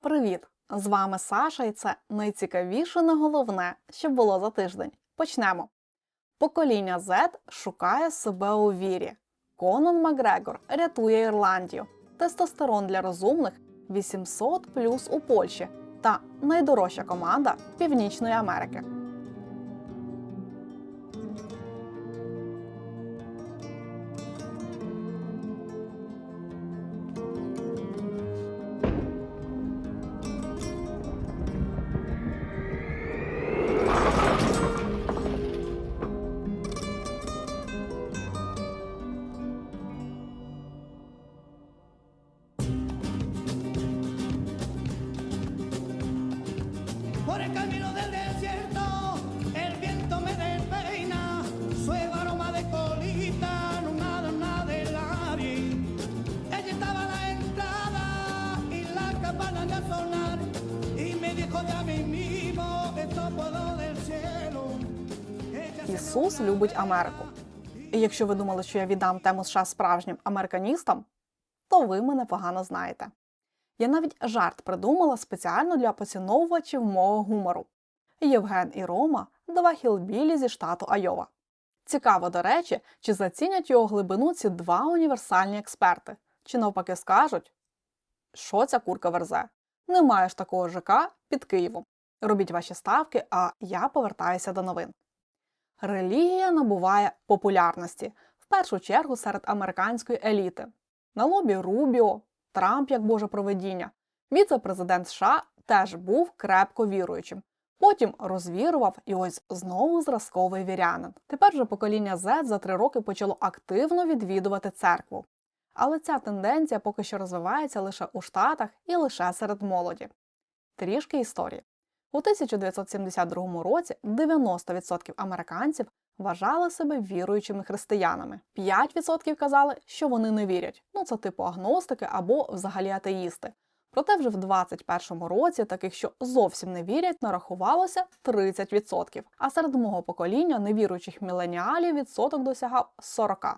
Привіт! З вами Саша, і це найцікавіше на головне, що було за тиждень. Почнемо. Покоління Z шукає себе у вірі. Конан Макгрегор рятує Ірландію. Тестостерон для розумних 800 плюс у Польщі та найдорожча команда Північної Америки. Ella любить Америку. І якщо ви думали, що я віддам тему США справжнім американістам, то ви мене погано знаєте. Я навіть жарт придумала спеціально для поціновувачів мого гумору. Євген і Рома два хілбілі зі штату Айова. Цікаво, до речі, чи зацінять його глибину ці два універсальні експерти, чи навпаки скажуть, що ця курка верзе. Немає ж такого ЖК під Києвом. Робіть ваші ставки, а я повертаюся до новин. Релігія набуває популярності в першу чергу серед американської еліти. На лобі Рубіо, Трамп як Боже проведіння. Віце-президент США теж був крепко віруючим. Потім розвірував і ось знову зразковий вірянин. Тепер же покоління Z за три роки почало активно відвідувати церкву. Але ця тенденція поки що розвивається лише у Штатах і лише серед молоді. Трішки історії. У 1972 році 90% американців вважали себе віруючими християнами. 5% казали, що вони не вірять. Ну це типу агностики або взагалі атеїсти. Проте вже в 21 році таких, що зовсім не вірять, нарахувалося 30%. А серед мого покоління невіруючих міленіалів відсоток досягав 40%.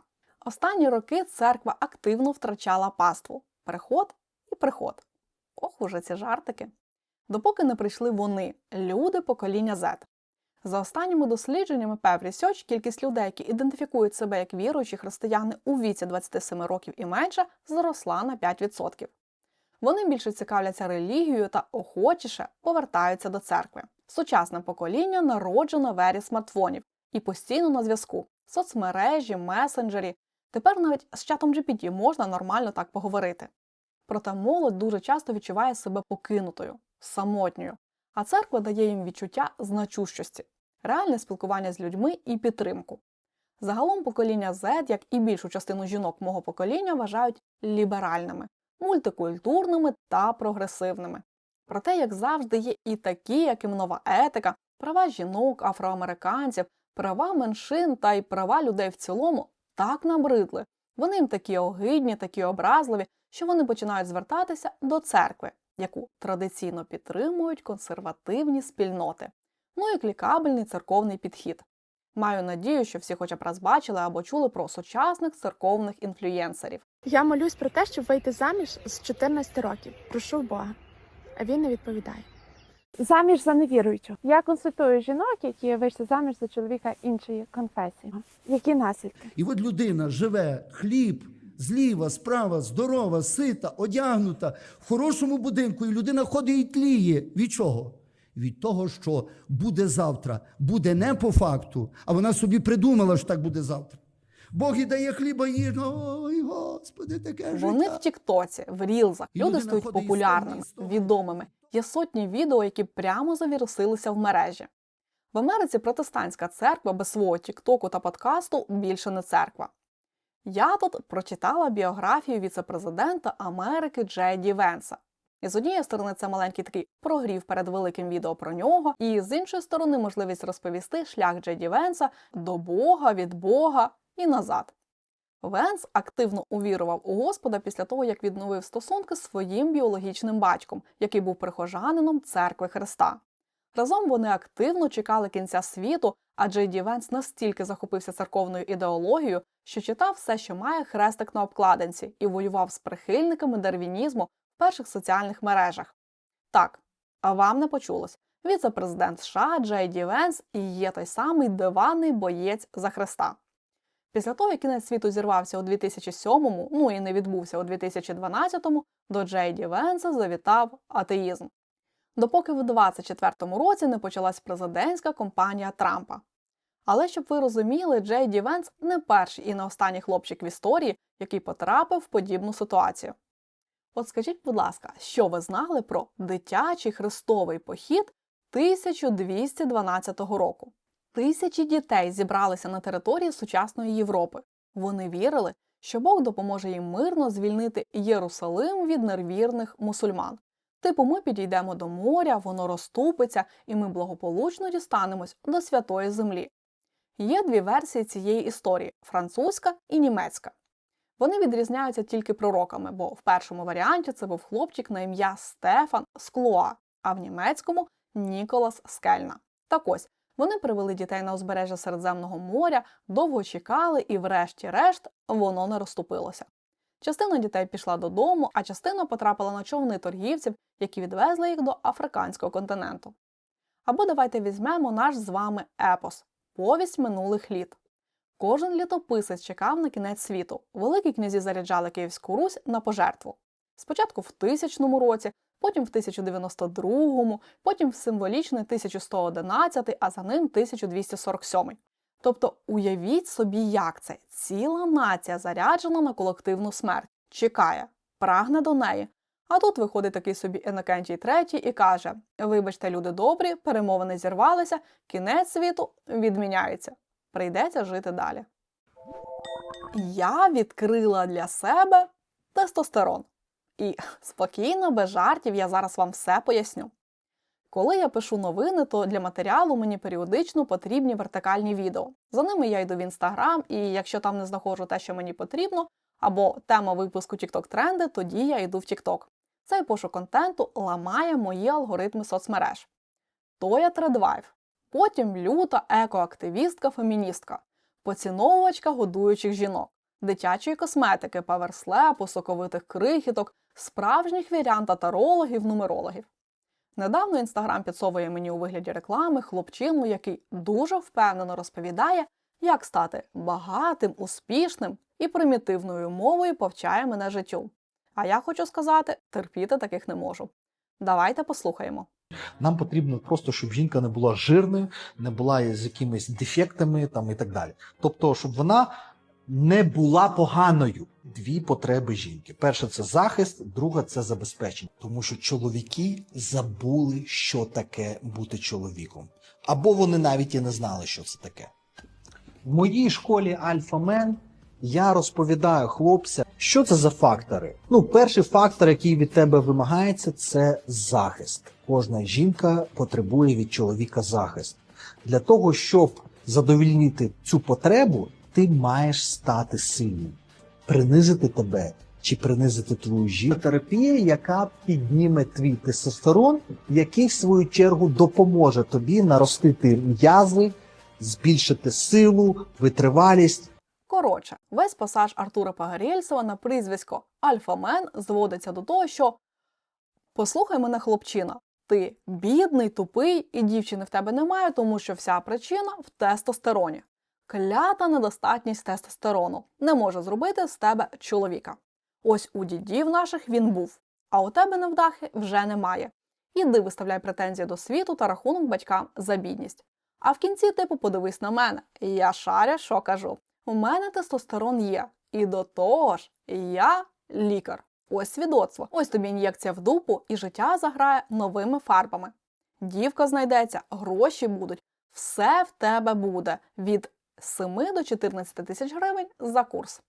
Останні роки церква активно втрачала паству. Приход і приход. Ох, уже ці жартики допоки не прийшли вони, люди покоління Z. За останніми дослідженнями Pew Research, кількість людей, які ідентифікують себе як віруючі християни у віці 27 років і менше, зросла на 5%. Вони більше цікавляться релігією та охочіше повертаються до церкви. Сучасне покоління народжено в ері смартфонів і постійно на зв'язку. Соцмережі, месенджері. Тепер навіть з чатом GPT можна нормально так поговорити. Проте молодь дуже часто відчуває себе покинутою, самотньою, а церква дає їм відчуття значущості, реальне спілкування з людьми і підтримку. Загалом покоління Z, як і більшу частину жінок мого покоління, вважають ліберальними, мультикультурними та прогресивними. Проте, як завжди, є і такі, яким нова етика, права жінок, афроамериканців, права меншин та й права людей в цілому так набридли. Вони їм такі огидні, такі образливі, що вони починають звертатися до церкви, яку традиційно підтримують консервативні спільноти. Ну і клікабельний церковний підхід. Маю надію, що всі хоча б раз бачили або чули про сучасних церковних інфлюєнсерів. Я молюсь про те, щоб вийти заміж з 14 років. Прошу Бога. А він не відповідає. Заміж за невіруючу. Я консультую жінок, які вийшли заміж за чоловіка іншої конфесії. Які наслідки? І от людина живе хліб зліва, справа, здорова, сита, одягнута в хорошому будинку, і людина ходить і тліє. Від чого? Від того, що буде завтра. Буде не по факту, а вона собі придумала, що так буде завтра. Бог їй дає хліба їж. Ой, Господи, таке Вони в Тіктоці, в Рілзах. І Люди людина стають популярними, відомими. Є сотні відео, які прямо завірусилися в мережі. В Америці протестантська церква без свого тіктоку та подкасту більше не церква. Я тут прочитала біографію віце-президента Америки Джеді Венса. І з однієї сторони, це маленький такий прогрів перед великим відео про нього, і з іншої сторони, можливість розповісти шлях Джеді Венса до Бога, від Бога і назад. Венс активно увірував у Господа після того, як відновив стосунки з своїм біологічним батьком, який був прихожанином церкви Христа. Разом вони активно чекали кінця світу, а Джей Ді Венс настільки захопився церковною ідеологією, що читав все, що має хрестик на обкладинці, і воював з прихильниками дарвінізму в перших соціальних мережах. Так, а вам не почулось. Віце-президент США Джей Ді Венс і є той самий диванний боєць за Христа. Після того, як кінець світу зірвався у 2007-му, ну і не відбувся у 2012-му, до Джей Ді Венса завітав атеїзм. Допоки в 24-му році не почалась президентська кампанія Трампа. Але щоб ви розуміли, Джей Ді Венс не перший і не останній хлопчик в історії, який потрапив в подібну ситуацію. От скажіть, будь ласка, що ви знали про дитячий хрестовий похід 1212 року? Тисячі дітей зібралися на території сучасної Європи. Вони вірили, що Бог допоможе їм мирно звільнити Єрусалим від нервірних мусульман. Типу, ми підійдемо до моря, воно розступиться, і ми благополучно дістанемось до святої землі. Є дві версії цієї історії французька і німецька. Вони відрізняються тільки пророками, бо в першому варіанті це був хлопчик на ім'я Стефан Склоа, а в німецькому Ніколас Скельна. Так ось вони привели дітей на узбережжя Середземного моря, довго чекали, і, врешті-решт, воно не розступилося. Частина дітей пішла додому, а частина потрапила на човни торгівців, які відвезли їх до африканського континенту. Або давайте візьмемо наш з вами епос повість минулих літ. Кожен літописець чекав на кінець світу. Великі князі заряджали Київську Русь на пожертву. Спочатку в 1000 році, потім в 1092, потім в символічний 1111, а за ним 1247. Тобто уявіть собі, як це ціла нація заряджена на колективну смерть, чекає, прагне до неї. А тут виходить такий собі Енокентій третій і каже: Вибачте, люди добрі, перемовини зірвалися, кінець світу відміняється. Прийдеться жити далі. Я відкрила для себе тестостерон. І спокійно, без жартів, я зараз вам все поясню. Коли я пишу новини, то для матеріалу мені періодично потрібні вертикальні відео. За ними я йду в інстаграм, і якщо там не знаходжу те, що мені потрібно, або тема випуску TikTok тренди, тоді я йду в TikTok. Цей пошук контенту ламає мої алгоритми соцмереж. То я тредвайв, потім люта екоактивістка феміністка, поціновувачка годуючих жінок, дитячої косметики, паверслепу, соковитих крихіток, справжніх вірян та тарологів, нумерологів. Недавно інстаграм підсовує мені у вигляді реклами хлопчину, який дуже впевнено розповідає, як стати багатим, успішним і примітивною мовою повчає мене життю. А я хочу сказати, терпіти таких не можу. Давайте послухаємо. Нам потрібно просто, щоб жінка не була жирною, не була з якимись дефектами там і так далі. Тобто, щоб вона не була поганою. Дві потреби жінки: перша це захист, друга це забезпечення. Тому що чоловіки забули, що таке бути чоловіком, або вони навіть і не знали, що це таке. В моїй школі Альфа-Мен я розповідаю хлопцям, що це за фактори. Ну, перший фактор, який від тебе вимагається, це захист. Кожна жінка потребує від чоловіка захист. Для того, щоб задовільнити цю потребу, ти маєш стати сильним, принизити тебе чи принизити твою жінку. Терапія, яка підніме твій тестостерон, який в свою чергу допоможе тобі наростити м'язи, збільшити силу, витривалість. Коротше, весь пасаж Артура Пагарєльцева на прізвисько Альфамен зводиться до того, що послухай мене, хлопчина, ти бідний, тупий, і дівчини в тебе немає, тому що вся причина в тестостероні. Клята недостатність тестостерону не може зробити з тебе чоловіка. Ось у дідів наших він був, а у тебе невдахи вже немає. Іди виставляй претензії до світу та рахунок батькам за бідність. А в кінці, типу, подивись на мене. Я шаря, що кажу. У мене тестостерон є. І до того ж, я лікар. Ось свідоцтво. Ось тобі ін'єкція в дупу, і життя заграє новими фарбами. Дівка знайдеться, гроші будуть, все в тебе буде від 7 до 14 тисяч гривень за курс.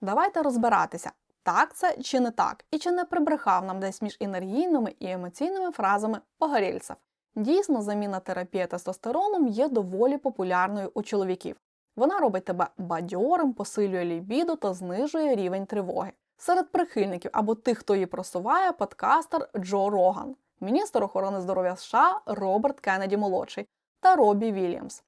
Давайте розбиратися, так це чи не так, і чи не прибрехав нам десь між енергійними і емоційними фразами погорільцев. Дійсно, заміна терапії тестостероном є доволі популярною у чоловіків. Вона робить тебе бадьорим, посилює лібіду та знижує рівень тривоги. Серед прихильників або тих, хто її просуває, подкастер Джо Роган, міністр охорони здоров'я США Роберт Кеннеді молодший та Робі Вільямс.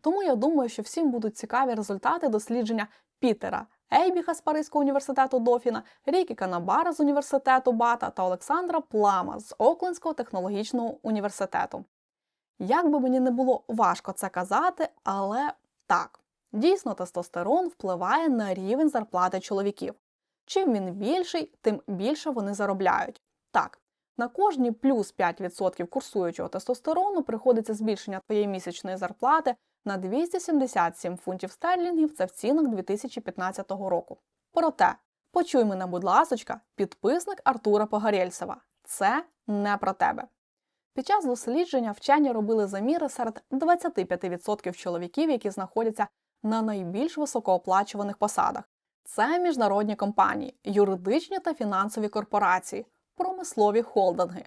Тому я думаю, що всім будуть цікаві результати дослідження Пітера Ейбіха з Паризького університету Дофіна, Рікі Канабара з університету Бата та Олександра Плама з Оклендського технологічного університету. Як би мені не було важко це казати, але так, дійсно тестостерон впливає на рівень зарплати чоловіків. Чим він більший, тим більше вони заробляють. Так, на кожні плюс 5% курсуючого тестостерону приходиться збільшення твоєї місячної зарплати на 277 фунтів стерлінгів це в цінах 2015 року. Проте, почуй мене, будь ласочка, підписник Артура Погорєльцева. Це не про тебе. Під час дослідження вчені робили заміри серед 25% чоловіків, які знаходяться на найбільш високооплачуваних посадах. Це міжнародні компанії, юридичні та фінансові корпорації, промислові холдинги.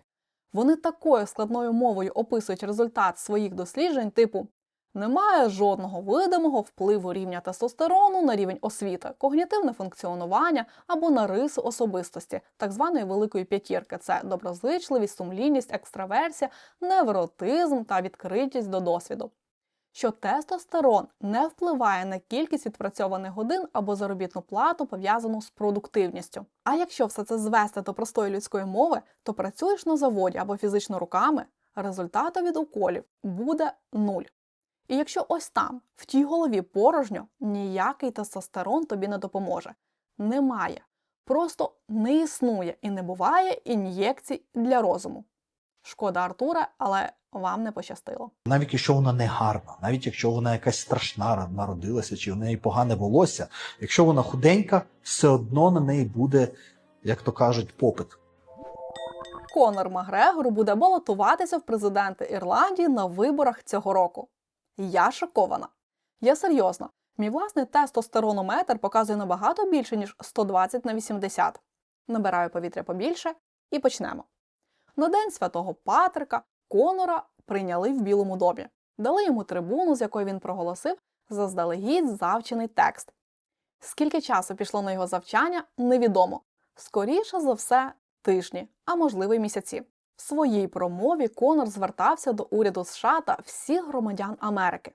Вони такою складною мовою описують результат своїх досліджень, типу немає жодного видимого впливу рівня тестостерону на рівень освіти, когнітивне функціонування або на риси особистості, так званої великої п'ятірки це доброзичливість, сумлінність, екстраверсія, невротизм та відкритість до досвіду. Що тестостерон не впливає на кількість відпрацьованих годин або заробітну плату, пов'язану з продуктивністю. А якщо все це звести до простої людської мови, то працюєш на заводі або фізично руками, результату від уколів буде нуль. І якщо ось там, в тій голові порожньо, ніякий тестостерон тобі не допоможе. Немає. Просто не існує і не буває ін'єкцій для розуму. Шкода Артура, але вам не пощастило. Навіть якщо вона не гарна, навіть якщо вона якась страшна народилася, чи в неї погане волосся, якщо вона худенька, все одно на неї буде, як то кажуть, попит. Конор Макгрегор буде балотуватися в президенти Ірландії на виборах цього року. Я шокована. Я серйозно. Мій власний тестостеронометр показує набагато більше, ніж 120 на 80. Набираю повітря побільше і почнемо. На день святого Патрика Конора прийняли в Білому домі. Дали йому трибуну, з якої він проголосив заздалегідь завчений текст. Скільки часу пішло на його завчання, невідомо. Скоріше за все, тижні, а можливо й місяці. В своїй промові Конор звертався до уряду США та всіх громадян Америки.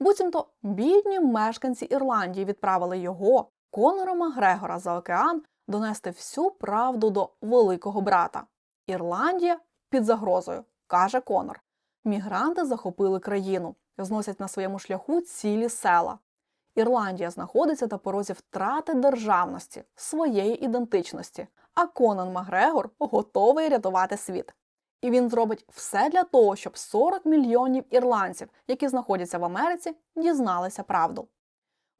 Буцімто бідні мешканці Ірландії відправили його, Конора Макгрегора, за океан донести всю правду до великого брата. Ірландія під загрозою, каже Конор. Мігранти захопили країну, зносять на своєму шляху цілі села. Ірландія знаходиться на порозі втрати державності, своєї ідентичності, а Конан Макгрегор готовий рятувати світ. І він зробить все для того, щоб 40 мільйонів ірландців, які знаходяться в Америці, дізналися правду.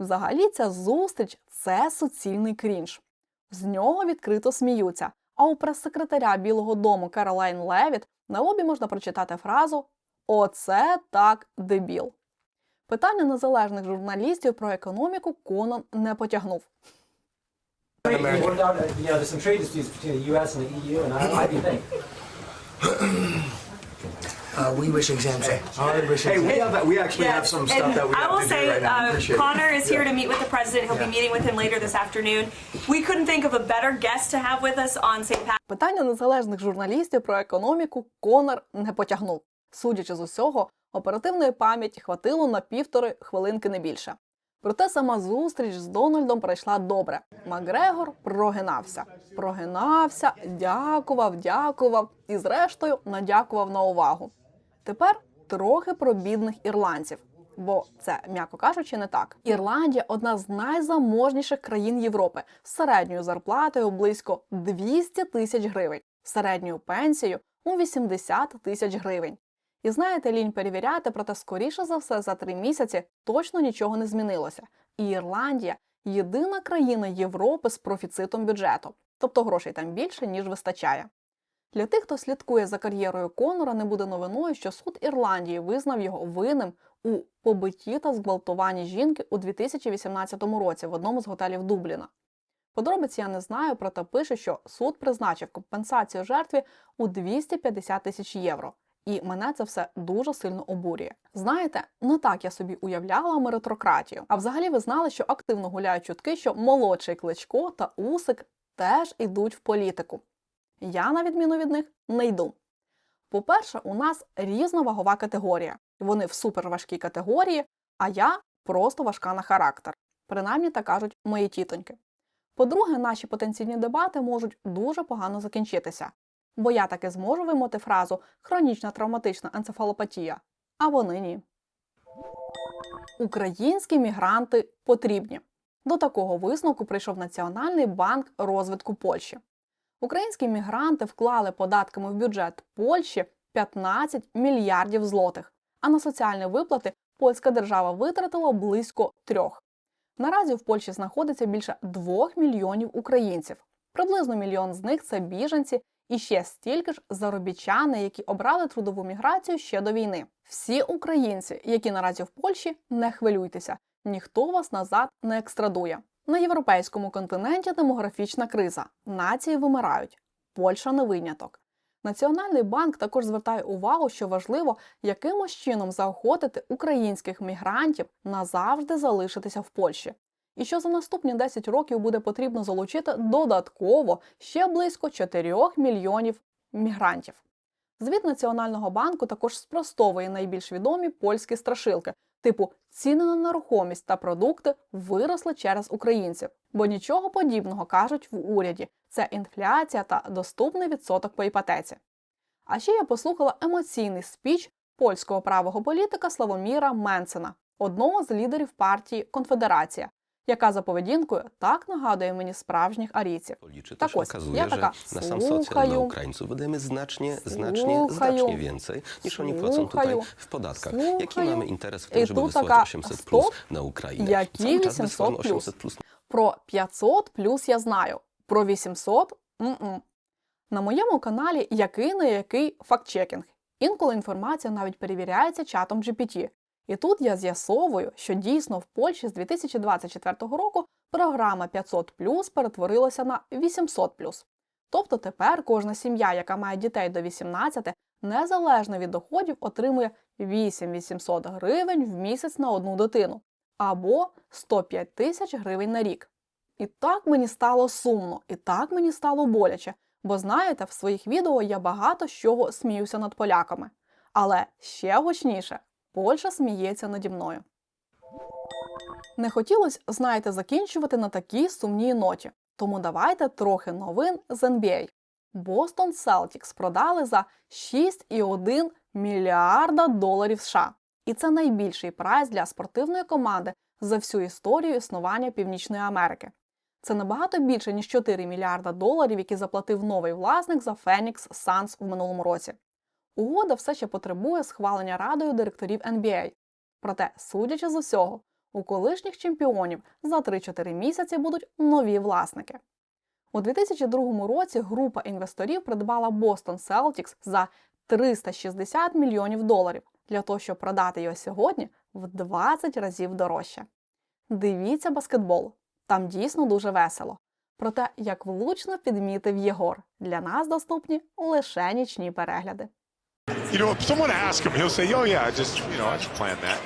Взагалі, ця зустріч це суцільний крінж. З нього відкрито сміються. А у прес-секретаря Білого Дому Каролайн Левіт на лобі можна прочитати фразу Оце так дебіл. Питання незалежних журналістів про економіку Конан не потягнув. Uh, you know, there's some trade disputes between the U.S. and the EU, and how, how do you think? Uh, we wish exemption. Hey, we have we actually yeah. have some stuff and that we I will to say, do right now. uh, Connor is here Yeah. to meet with the president. He'll yeah. be meeting with him later this afternoon. We couldn't think of a better guest to have with us on St. Patrick's Питання незалежних журналістів про економіку Конор не потягнув. Судячи з усього, оперативної пам'яті хватило на півтори хвилинки не більше. Проте сама зустріч з Дональдом пройшла добре. Макгрегор прогинався, прогинався, дякував, дякував і, зрештою, надякував на увагу. Тепер трохи про бідних ірландців. Бо це, м'яко кажучи, не так. Ірландія одна з найзаможніших країн Європи з середньою зарплатою близько 200 тисяч гривень, середньою пенсією у 80 тисяч гривень. І знаєте, лінь перевіряти, проте скоріше за все за три місяці точно нічого не змінилося. І Ірландія єдина країна Європи з профіцитом бюджету, тобто грошей там більше, ніж вистачає. Для тих, хто слідкує за кар'єрою Конора, не буде новиною, що суд Ірландії визнав його винним у побитті та зґвалтуванні жінки у 2018 році в одному з готелів Дубліна. Подробиці я не знаю, проте пише, що суд призначив компенсацію жертві у 250 тисяч євро. І мене це все дуже сильно обурює. Знаєте, не так я собі уявляла меритократію. А взагалі ви знали, що активно гуляють чутки, що молодший кличко та Усик теж ідуть в політику. Я, на відміну від них, не йду. По-перше, у нас різна вагова категорія. Вони в суперважкій категорії, а я просто важка на характер. Принаймні так кажуть мої тітоньки. По-друге, наші потенційні дебати можуть дуже погано закінчитися, бо я таки зможу вимовити фразу хронічна травматична енцефалопатія, а вони ні. Українські мігранти потрібні. До такого висновку прийшов Національний банк розвитку Польщі. Українські мігранти вклали податками в бюджет Польщі 15 мільярдів злотих, а на соціальні виплати польська держава витратила близько трьох. Наразі в Польщі знаходиться більше 2 мільйонів українців. Приблизно мільйон з них це біженці і ще стільки ж заробітчани, які обрали трудову міграцію ще до війни. Всі українці, які наразі в Польщі, не хвилюйтеся, ніхто вас назад не екстрадує. На європейському континенті демографічна криза. Нації вимирають. Польща не виняток. Національний банк також звертає увагу, що важливо якимось чином заохотити українських мігрантів назавжди залишитися в Польщі. І що за наступні 10 років буде потрібно залучити додатково ще близько 4 мільйонів мігрантів. Звіт Національного банку також спростовує найбільш відомі польські страшилки, типу ціни на нерухомість та продукти виросли через українців, бо нічого подібного кажуть в уряді. Це інфляція та доступний відсоток по іпотеці. А ще я послухала емоційний спіч польського правого політика Славоміра Менсена, одного з лідерів партії Конфедерація, яка за поведінкою так nagадuje мені справжніх арійців. Też ось, na sam socjal słuchaju, dla Ukraińców wydajemy znacznie, znacznie, słuchaju, znacznie więcej niż oni płacą tutaj mamy interes w I tym, żeby tu wysyłać taka 800 plus stop. na Ukrainę? Jaki Cały czas 800 wysyłamy plus? 800 plus Про 500 плюс я знаю. Про 800 – м-м. На моєму каналі який не який фактчекінг. Інколи інформація навіть перевіряється чатом GPT. І тут я з'ясовую, що дійсно в Польщі з 2024 року програма 500 перетворилася на 800 Тобто тепер кожна сім'я, яка має дітей до 18, незалежно від доходів, отримує 8800 гривень в місяць на одну дитину або 105 тисяч гривень на рік. І так мені стало сумно, і так мені стало боляче, бо знаєте, в своїх відео я багато з чого сміюся над поляками. Але ще гучніше Польща сміється наді мною. Не хотілося, знаєте, закінчувати на такій сумній ноті. Тому давайте трохи новин з NBA. Бостон Селтікс продали за 6,1 мільярда доларів США. І це найбільший прайс для спортивної команди за всю історію існування Північної Америки. Це набагато більше, ніж 4 мільярда доларів, які заплатив новий власник за Phoenix Suns в минулому році. Угода все ще потребує схвалення радою директорів NBA. Проте, судячи з усього, у колишніх чемпіонів за 3-4 місяці будуть нові власники. У 2002 році група інвесторів придбала Boston Celtics за 360 мільйонів доларів для того, щоб продати його сьогодні в 20 разів дорожче. Дивіться баскетбол. Там дійсно дуже весело. Проте, як влучно підмітив Єгор, для нас доступні лише нічні перегляди. You know, if someone asks him, he'll say, "Oh yeah, I just you know, I just planned that."